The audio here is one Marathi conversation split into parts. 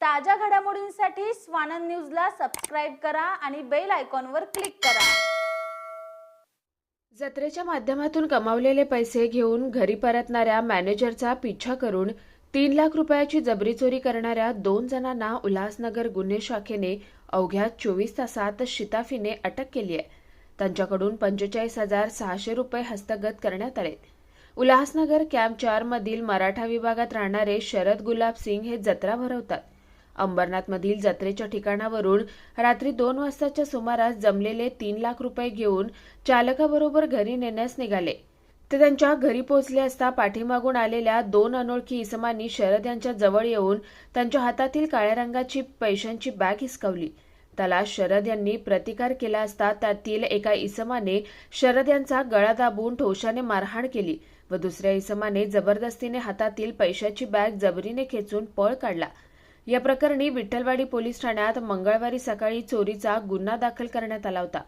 ताज्या घडामोडींसाठी स्वानंद न्यूजला सबस्क्राईब करा आणि बेल आयकॉनवर क्लिक करा. जत्रेच्या माध्यमातून कमावलेले पैसे घेऊन घरी परतणाऱ्या मॅनेजरचा पिछा करून तीन लाख रुपयाची जबरी चोरी करणाऱ्या दोन जणांना उल्हासनगर गुन्हे शाखेने अवघ्या चोवीस तासात शिताफीने अटक केली आहे. त्यांच्याकडून पंचेचाळीस हजार सहाशे रुपये हस्तगत करण्यात आले. उल्हासनगर कॅम्प चारमधील मराठा विभागात राहणारे शरद गुलाब सिंग हे जत्रा भरवतात. अंबरनाथमधील जत्रेच्या ठिकाणावरून रात्री दोन वाजताच्या सुमारास जमलेले तीन लाख रुपये घेऊन चालकाबरोबर घरी नेण्यास निघाले. ते त्यांच्या घरी पोहोचले असता पाठीमागून आलेल्या दोन अनोळखी इसमांनी शरद यांच्या जवळ येऊन त्यांच्या हातातील काळ्या रंगाची पैशांची बॅग हिसकावली. त्याला शरद यांनी प्रतिकार केला असता त्यातील एका इसमाने शरद यांचा गळा दाबून ठोशाने मारहाण केली व दुसऱ्या इसमाने जबरदस्तीने हातातील पैशाची बॅग जबरीने खेचून पळ काढला. या प्रकरणी विठ्ठलवाडी पोलीस ठाण्यात मंगळवारी सकाळी चोरीचा गुन्हा दाखल करण्यात आला होता.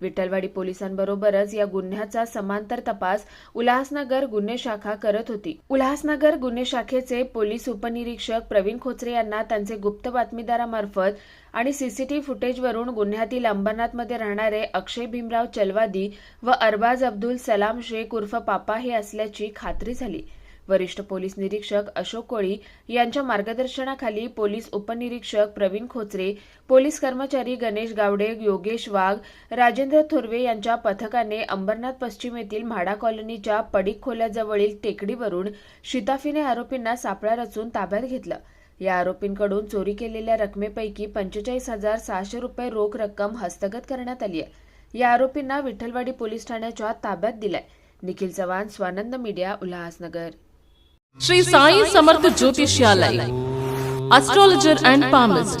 विठ्ठलवाडी पोलिसांबरोबरच या गुन्ह्याचा समांतर तपास उल्हासनगर गुन्हे शाखा करत होती. उल्हासनगर गुन्हे शाखेचे पोलीस उपनिरीक्षक प्रवीण खोचरे यांना त्यांचे गुप्त बातमीदारामार्फत आणि सीसीटीव्ही फुटेजवरून गुन्ह्यातील अंबरनाथमध्ये राहणारे अक्षय भीमराव चलवादी व अरबाज अब्दुल सलाम शेख उर्फ पापा हे असल्याची खात्री झाली. वरिष्ठ पोलीस निरीक्षक अशोक कोळी यांच्या मार्गदर्शनाखाली पोलीस उपनिरीक्षक प्रवीण खोचरे पोलीस कर्मचारी गणेश गावडे योगेश वाघ राजेंद्र थोरवे यांच्या पथकाने अंबरनाथ पश्चिम येथील म्हाडा कॉलनीच्या पडीक खोल्याजवळील टेकडीवरून शिताफीने आरोपींना सापळा रचून ताब्यात घेतलं. या आरोपींकडून चोरी केलेल्या रकमेपैकी पंचेचाळीस हजार सहाशे रुपये रोख रक्कम हस्तगत करण्यात आली आहे. या आरोपींना विठ्ठलवाडी पोलीस ठाण्याच्या ताब्यात दिलाय. Nikhil Chavan Swanand media Ulhasnagar. Shri Sai Samarth Jyotishyalaya astrologer and palmist